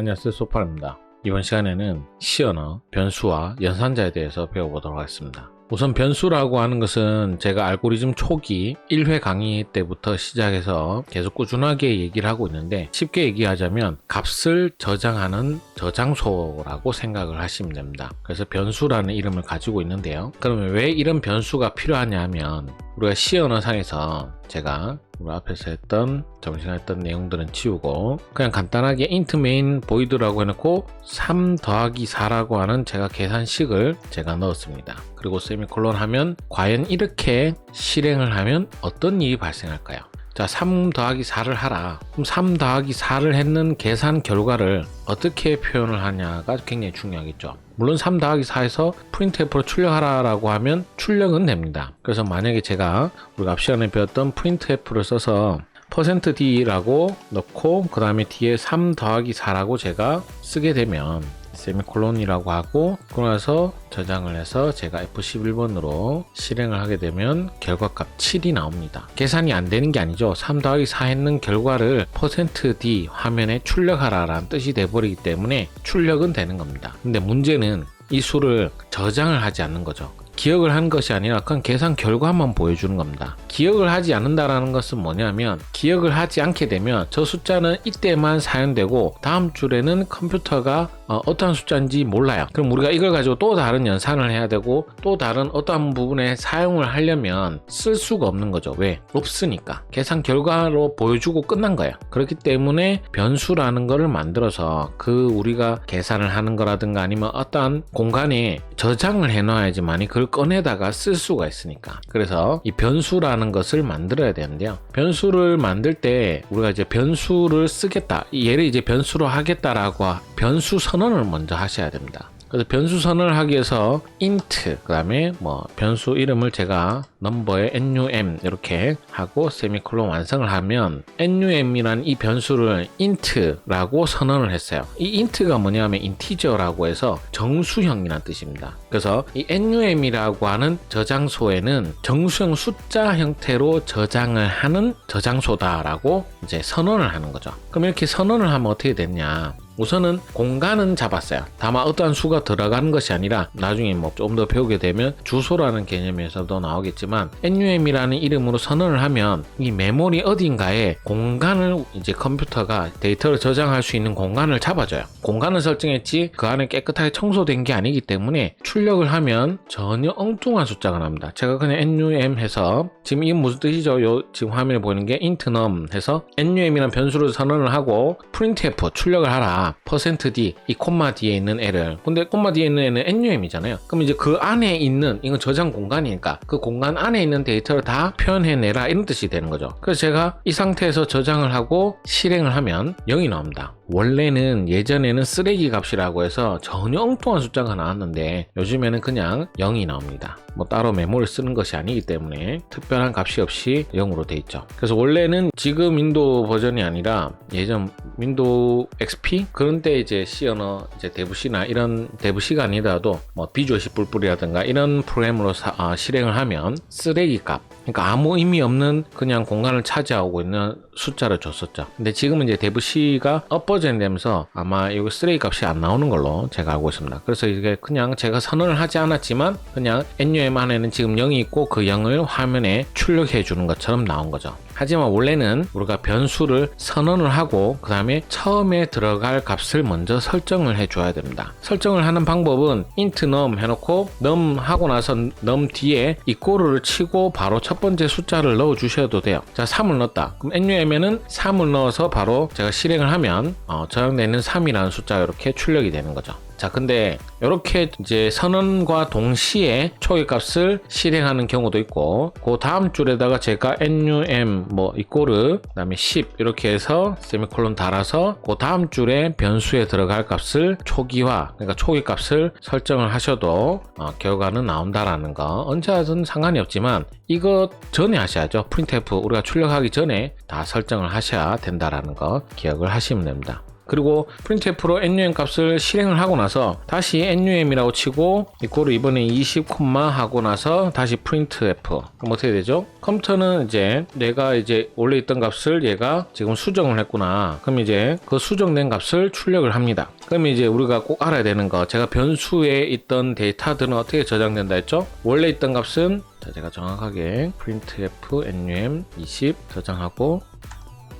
안녕하세요 소파입니다. 이번 시간에는 시언어, 변수와 연산자에 대해서 배워보도록 하겠습니다. 우선 변수라고 하는 것은 제가 알고리즘 초기 1회 강의 때부터 시작해서 계속 꾸준하게 얘기를 하고 있는데 쉽게 얘기하자면 값을 저장하는 저장소라고 생각을 하시면 됩니다. 그래서 변수라는 이름을 가지고 있는데요. 그러면 왜 이런 변수가 필요하냐 하면 우리가 시 언어상에서 제가 우리 앞에서 했던 정시간 했던 내용들은 치우고 그냥 간단하게 int main void라고 해놓고 3 더하기 4라고 하는 제가 계산식을 제가 넣었습니다. 그리고 세미콜론 하면 과연 이렇게 실행을 하면 어떤 일이 발생할까요? 자, 3 더하기 4를 하라. 그럼 3 더하기 4를 했는 계산 결과를 어떻게 표현을 하냐가 굉장히 중요하겠죠. 물론 3 더하기 4에서 printf로 출력하라라고 하면 출력은 됩니다. 그래서 만약에 제가 우리가 앞 시간에 배웠던 printf를 써서 %d라고 넣고 그 다음에 뒤에 3 더하기 4라고 제가 쓰게 되면 세미콜론이라고 하고 그러고 나서 저장을 해서 제가 F11번으로 실행을 하게 되면 결과값 7이 나옵니다. 계산이 안 되는 게 아니죠. 3 더하기 4 했는 결과를 %d 화면에 출력하라 라는 뜻이 돼버리기 때문에 출력은 되는 겁니다. 근데 문제는 이 수를 저장을 하지 않는 거죠. 기억을 한 것이 아니라 그냥 계산 결과만 보여주는 겁니다. 기억을 하지 않는다라는 것은 뭐냐면 기억을 하지 않게 되면 저 숫자는 이때만 사용되고 다음 줄에는 컴퓨터가 어, 떠한 숫자인지 몰라요. 그럼 우리가 이걸 가지고 또 다른 연산을 해야 되고 또 다른 어떠한 부분에 사용을 하려면 쓸 수가 없는 거죠. 왜? 없으니까. 계산 결과로 보여주고 끝난 거예요. 그렇기 때문에 변수라는 거를 만들어서 그 우리가 계산을 하는 거라든가 아니면 어떠한 공간에 저장을 해 놔야지만이 그걸 꺼내다가 쓸 수가 있으니까. 그래서 이 변수라는 것을 만들어야 되는데요. 변수를 만들 때 우리가 이제 변수를 쓰겠다. 얘를 이제 변수로 하겠다라고 변수 선 언을 먼저 하셔야 됩니다. 그래서 변수 선언을 하기 위해서 int 그 다음에 뭐 변수 이름을 제가 넘버에 num 이렇게 하고 세미콜론 완성을 하면 num이라는 이 변수를 int라고 선언을 했어요. 이 int가 뭐냐면 integer라고 해서 정수형이라는 뜻입니다. 그래서 이 num이라고 하는 저장소에는 정수형 숫자 형태로 저장을 하는 저장소다라고 이제 선언을 하는 거죠. 그럼 이렇게 선언을 하면 어떻게 됐냐? 우선은 공간은 잡았어요. 다만 어떠한 수가 들어가는 것이 아니라 나중에 뭐 좀 더 배우게 되면 주소라는 개념에서도 나오겠지만 NUM이라는 이름으로 선언을 하면 이 메모리 어딘가에 공간을 이제 컴퓨터가 데이터를 저장할 수 있는 공간을 잡아줘요. 공간을 설정했지 그 안에 깨끗하게 청소된 게 아니기 때문에 출력을 하면 전혀 엉뚱한 숫자가 납니다. 제가 그냥 NUM 해서 지금 이게 무슨 뜻이죠? 요 지금 화면에 보이는 게 intnum 해서 NUM이라는 변수를 선언을 하고 printf 출력을 하라. %d 이 콤마 뒤에 있는 애를 근데 콤마 뒤에 있는 애는 num이잖아요. 그럼 이제 그 안에 있는 이건 저장 공간이니까 그 공간 안에 있는 데이터를 다 표현해내라 이런 뜻이 되는 거죠. 그래서 제가 이 상태에서 저장을 하고 실행을 하면 0이 나옵니다. 원래는 예전에는 쓰레기 값이라고 해서 전혀 엉뚱한 숫자가 나왔는데 요즘에는 그냥 0이 나옵니다. 뭐 따로 메모를 쓰는 것이 아니기 때문에 특별한 값이 없이 0으로 돼 있죠. 그래서 원래는 지금 윈도우 버전이 아니라 예전 윈도우 XP 그런 때 이제 C 언어 이제 데브시나 이런 데브시가 아니더라도 뭐 C 뿔뿔이라든가 이런 프로그램으로 사, 아, 실행을 하면 쓰레기 값 그러니까 아무 의미 없는 그냥 공간을 차지하고 있는 숫자를 줬었죠. 근데 지금은 이제 데브시가 업버전 되면서 아마 이거 쓰레기 값이 안 나오는 걸로 제가 알고 있습니다. 그래서 이게 그냥 제가 선언을 하지 않았지만 그냥 NUM 안에는 지금 0이 있고 그 0을 화면에 출력해 주는 것처럼 나온 거죠. 하지만 원래는 우리가 변수를 선언을 하고 그 다음에 처음에 들어갈 값을 먼저 설정을 해 줘야 됩니다. 설정을 하는 방법은 int num 해놓고 num 하고 나서 num 뒤에 이꼬르를 치고 바로 첫 번째 숫자를 넣어 주셔도 돼요. 자 3을 넣었다. 그럼 num에는 3을 넣어서 바로 제가 실행을 하면 어, 저장되는 3이라는 숫자가 이렇게 출력이 되는 거죠. 자, 근데 이렇게 이제 선언과 동시에 초기값을 실행하는 경우도 있고, 그 다음 줄에다가 제가 num 뭐 이꼬르 그다음에 10 이렇게 해서 세미콜론 달아서 그 다음 줄에 변수에 들어갈 값을 초기화, 그러니까 초기값을 설정을 하셔도 어, 결과는 나온다라는 거 언제 하든 상관이 없지만 이거 전에 하셔야죠. printf 우리가 출력하기 전에 다 설정을 하셔야 된다라는 거 기억을 하시면 됩니다. 그리고 printf로 NUM 값을 실행을 하고 나서 다시 NUM이라고 치고 이거를 이번에 20, 하고 나서 다시 printf 그럼 어떻게 되죠? 컴퓨터는 이제 내가 이제 원래 있던 값을 얘가 지금 수정을 했구나. 그럼 이제 그 수정된 값을 출력을 합니다. 그럼 이제 우리가 꼭 알아야 되는 거 제가 변수에 있던 데이터들은 어떻게 저장된다 했죠? 원래 있던 값은 자 제가 정확하게 printf num 20 저장하고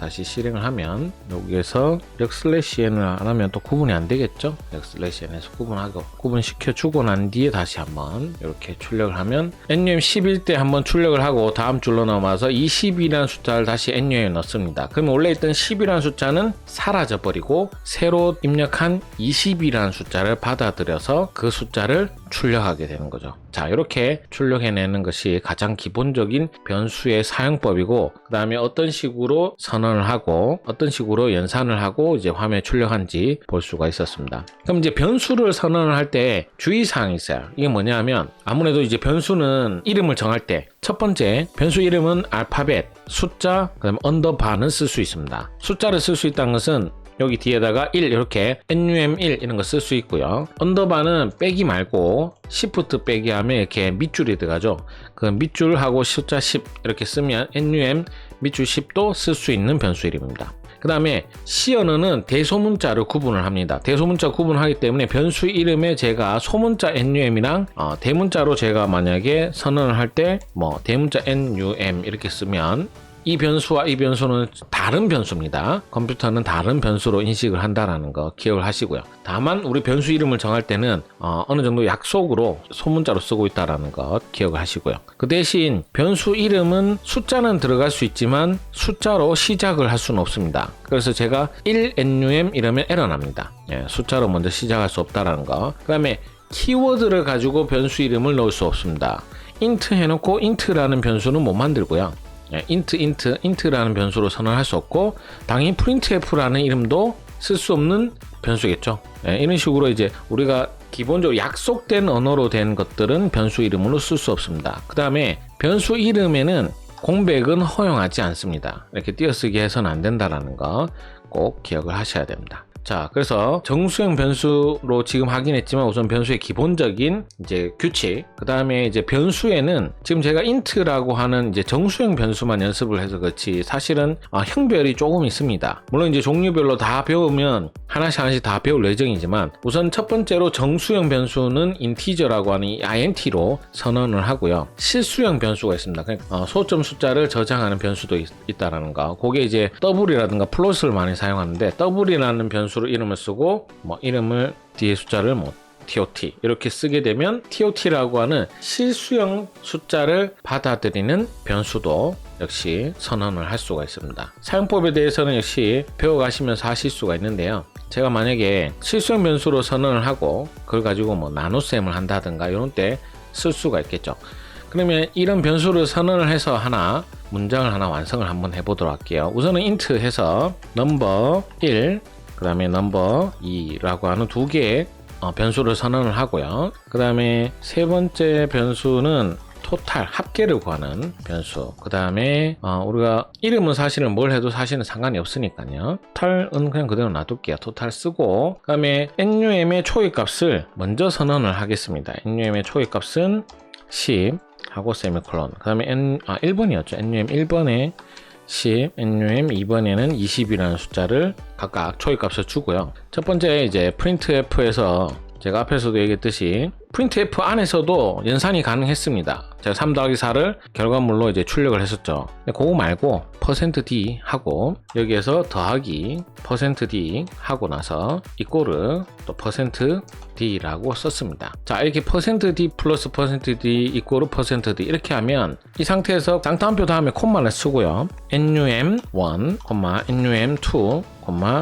다시 실행을 하면 여기에서 역 슬래시 n을 안 하면 또 구분이 안 되겠죠? 역 슬래시 n에서 구분하고 구분시켜 주고 난 뒤에 다시 한번 이렇게 출력을 하면 num 10일 때 한번 출력을 하고 다음 줄로 넘어와서 20이라는 숫자를 다시 num에 넣습니다. 그러면 원래 있던 10이라는 숫자는 사라져 버리고 새로 입력한 20이라는 숫자를 받아들여서 그 숫자를 출력하게 되는 거죠. 자, 이렇게 출력해내는 것이 가장 기본적인 변수의 사용법이고, 그 다음에 어떤 식으로 선언을 하고, 어떤 식으로 연산을 하고, 이제 화면에 출력한지 볼 수가 있었습니다. 그럼 이제 변수를 선언을 할 때 주의사항이 있어요. 이게 뭐냐면, 아무래도 이제 변수는 이름을 정할 때, 첫 번째, 변수 이름은 알파벳, 숫자, 그 다음에 언더바는 쓸 수 있습니다. 숫자를 쓸 수 있다는 것은 여기 뒤에다가 1 이렇게 num1 이런 거 쓸 수 있고요. 언더바는 빼기 말고 시프트 빼기 하면 이렇게 밑줄이 들어가죠. 그 밑줄하고 숫자 10 이렇게 쓰면 num 밑줄 10도 쓸 수 있는 변수 이름입니다. 그 다음에 C 언어는 대소문자를 구분을 합니다. 대소문자 구분하기 때문에 변수 이름에 제가 소문자 num이랑 어, 대문자로 제가 만약에 선언을 할 때 뭐 대문자 num 이렇게 쓰면 이 변수와 이 변수는 다른 변수입니다. 컴퓨터는 다른 변수로 인식을 한다라는 거 기억을 하시고요. 다만 우리 변수 이름을 정할 때는 어, 느 정도 약속으로 소문자로 쓰고 있다라는 것 기억을 하시고요. 그 대신 변수 이름은 숫자는 들어갈 수 있지만 숫자로 시작을 할 수는 없습니다. 그래서 제가 1num 이러면 에러 납니다. 예, 숫자로 먼저 시작할 수 없다라는 거. 그 다음에 키워드를 가지고 변수 이름을 넣을 수 없습니다. int 해놓고 int라는 변수는 못 만들고요. 예, int, int, int라는 변수로 선언할 수 없고 당연히 printf라는 이름도 쓸 수 없는 변수겠죠. 예, 이런 식으로 이제 우리가 기본적으로 약속된 언어로 된 것들은 변수 이름으로 쓸 수 없습니다. 그 다음에 변수 이름에는 공백은 허용하지 않습니다. 이렇게 띄어쓰기 해서는 안 된다라는 거 꼭 기억을 하셔야 됩니다. 자, 그래서 정수형 변수로 지금 확인했지만 우선 변수의 기본적인 이제 규칙, 그 다음에 이제 변수에는 지금 제가 int라고 하는 이제 정수형 변수만 연습을 해서 그렇지 사실은 아, 형별이 조금 있습니다. 물론 이제 종류별로 다 배우면 하나씩 하나씩 다 배울 예정이지만 우선 첫 번째로 정수형 변수는 인티저라고 하는 이 int로 선언을 하고요. 실수형 변수가 있습니다. 그러니까 어, 소점 숫자를 저장하는 변수도 있, 있다라는 거. 그게 이제 더블이라든가 플러스를 많이 사용하는데 더블이라는 변수 로 이름을 쓰고 뭐 이름을 뒤에 숫자를 뭐 TOT 이렇게 쓰게 되면 TOT라고 하는 실수형 숫자를 받아들이는 변수도 역시 선언을 할 수가 있습니다. 사용법에 대해서는 역시 배워가시면서 하실 수가 있는데요. 제가 만약에 실수형 변수로 선언을 하고 그걸 가지고 뭐 나눗셈을 한다든가 이런 때 쓸 수가 있겠죠. 그러면 이런 변수를 선언을 해서 하나 문장을 하나 완성을 한번 해보도록 할게요. 우선은 int 해서 number 1, 그 다음에 number 2라고 하는 두 개의 어, 변수를 선언을 하고요. 그 다음에 세 번째 변수는 토탈 합계를 구하는 변수. 그 다음에 어, 우리가 이름은 사실은 뭘 해도 사실은 상관이 없으니까요. 토탈은 그냥 그대로 놔둘게요. 토탈 쓰고 그 다음에 num의 초기값을 먼저 선언을 하겠습니다. num의 초기값은 10 하고 세미콜론. 그 다음에 n 아 1번이었죠. num 1번에 10, num 2번에는 20이라는 숫자를 각각 초기값을 주고요. 첫 번째 이제 printf에서 제가 앞에서도 얘기했듯이 printf 안에서도 연산이 가능했습니다. 제가 3 더하기 4를 결과물로 이제 출력을 했었죠. 근데 그거 말고 %d 하고 여기에서 더하기 %d 하고 나서 이꼬르 또 %d라고 썼습니다. 자 이렇게 %d 플러스 %d 이꼬르 %d 이렇게 하면 이 상태에서 쌍따옴표 다음에 콤마를 쓰고요. num1, num2,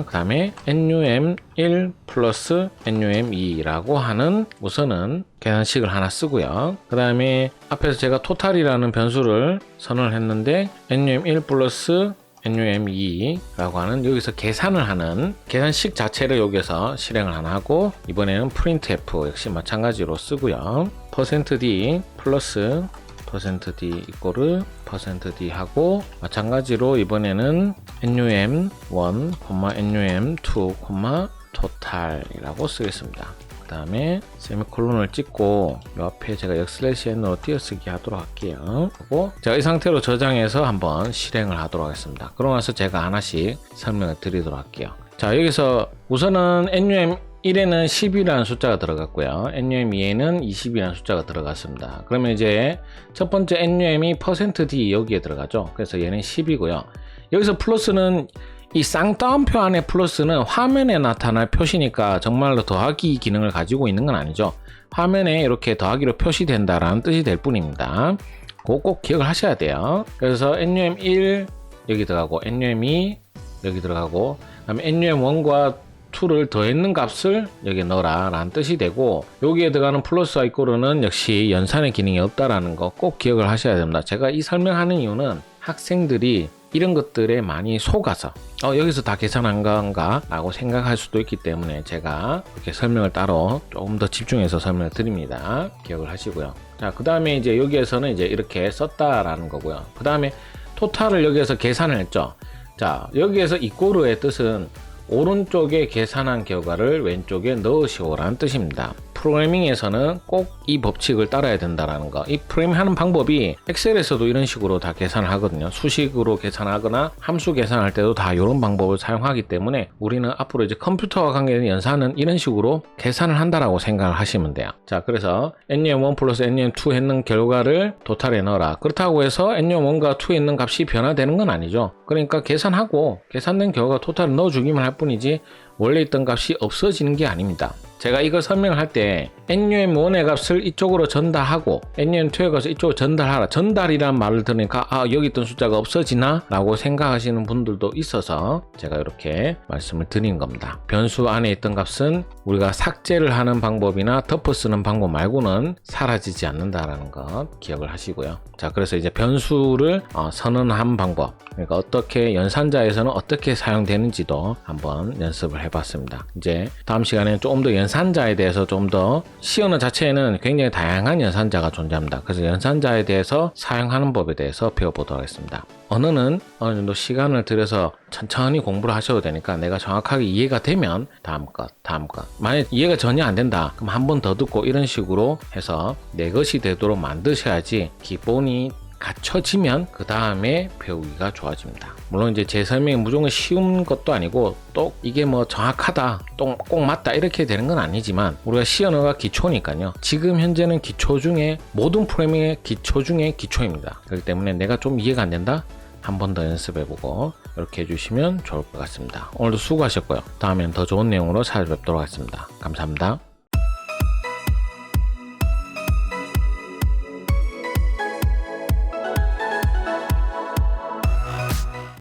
그 다음에 num1 플러스 num2라고 하는 우선은 계산식을 하나 쓰고요. 그 다음에 앞에서 제가 토탈이라는 변수를 선언을 했는데 num1 플러스 num2라고 하는 여기서 계산을 하는 계산식 자체를 여기서 실행을 하나 하고 이번에는 printf 역시 마찬가지로 쓰고요. %d 플러스 %d 이꼬르 %d 하고 마찬가지로 이번에는 num 1, num 2, total이라고 쓰겠습니다. 그 다음에 세미콜론을 찍고 이 앞에 제가 역슬래시 n으로 띄어쓰기 하도록 할게요. 그리고 제가 이 상태로 저장해서 한번 실행을 하도록 하겠습니다. 그러고 나서 제가 하나씩 설명을 드리도록 할게요. 자 여기서 우선은 num 1에는 10이라는 숫자가 들어갔고요. num 2에는 20이라는 숫자가 들어갔습니다. 그러면 이제 첫 번째 num이 %d 여기에 들어가죠. 그래서 얘는 10이고요. 여기서 플러스는 이 쌍따옴표 안에 플러스는 화면에 나타날 표시니까 정말로 더하기 기능을 가지고 있는 건 아니죠. 화면에 이렇게 더하기로 표시된다라는 뜻이 될 뿐입니다. 그거 꼭 기억을 하셔야 돼요. 그래서 num1 여기 들어가고 num2 여기 들어가고 그다음에 num1과 2를 더했는 값을 여기 넣어라 라는 뜻이 되고 여기에 들어가는 플러스와 이꼬르는 역시 연산의 기능이 없다라는 거 꼭 기억을 하셔야 됩니다. 제가 이 설명하는 이유는 학생들이 이런 것들에 많이 속아서 어, 여기서 다 계산한 건가 라고 생각할 수도 있기 때문에 제가 이렇게 설명을 따로 조금 더 집중해서 설명을 드립니다. 기억을 하시고요. 자, 그 다음에 이제 여기에서는 이제 이렇게 썼다라는 거고요. 그 다음에 토탈을 여기에서 계산을 했죠. 자, 여기에서 이꼬르의 뜻은 오른쪽에 계산한 결과를 왼쪽에 넣으시오라는 뜻입니다. 프로그래밍에서는 꼭 이 법칙을 따라야 된다라는 거. 이 프로그래밍 하는 방법이 엑셀에서도 이런 식으로 다 계산을 하거든요. 수식으로 계산하거나 함수 계산할 때도 다 이런 방법을 사용하기 때문에 우리는 앞으로 이제 컴퓨터와 관계된 연산은 이런 식으로 계산을 한다라고 생각을 하시면 돼요. 자, 그래서 num1 플러스 num2 했는 결과를 도탈에 넣어라. 그렇다고 해서 num1과 2에 있는 값이 변화되는 건 아니죠. 그러니까 계산하고 계산된 결과 토탈을 넣어주기만 할 뿐이지 원래 있던 값이 없어지는 게 아닙니다. 제가 이걸 설명을 할때 num1의 값을 이쪽으로 전달하고 num2의 값을 이쪽으로 전달하라 전달이란 말을 들으니까 아 여기 있던 숫자가 없어지나? 라고 생각하시는 분들도 있어서 제가 이렇게 말씀을 드린 겁니다. 변수 안에 있던 값은 우리가 삭제를 하는 방법이나 덮어 쓰는 방법 말고는 사라지지 않는다라는 것 기억을 하시고요. 자 그래서 이제 변수를 어, 선언한 방법 그러니까 어떻게 연산자에서는 어떻게 사용되는지도 한번 연습을 해봤습니다. 이제 다음 시간에 조금 더 연 산자에 대해서 좀더 언어 자체에는 굉장히 다양한 연산자가 존재합니다. 그래서 연산자에 대해서 사용하는 법에 대해서 배워보도록 하겠습니다. 언어는 어느 정도 시간을 들여서 천천히 공부를 하셔도 되니까 내가 정확하게 이해가 되면 다음 것, 다음 것. 만약 이해가 전혀 안 된다. 그럼 한 번 더 듣고 이런 식으로 해서 내 것이 되도록 만드셔야지 기본이 갖춰지면 그 다음에 배우기가 좋아집니다. 물론 이제 제 설명이 무조건 쉬운 것도 아니고 또 이게 뭐 정확하다, 또 꼭 맞다 이렇게 되는 건 아니지만 우리가 C 언어가 기초니까요. 지금 현재는 기초 중에 모든 프로그래밍의 기초 중에 기초입니다. 그렇기 때문에 내가 좀 이해가 안 된다. 한 번 더 연습해보고 이렇게 해주시면 좋을 것 같습니다. 오늘도 수고하셨고요. 다음엔 더 좋은 내용으로 찾아뵙도록 하겠습니다. 감사합니다.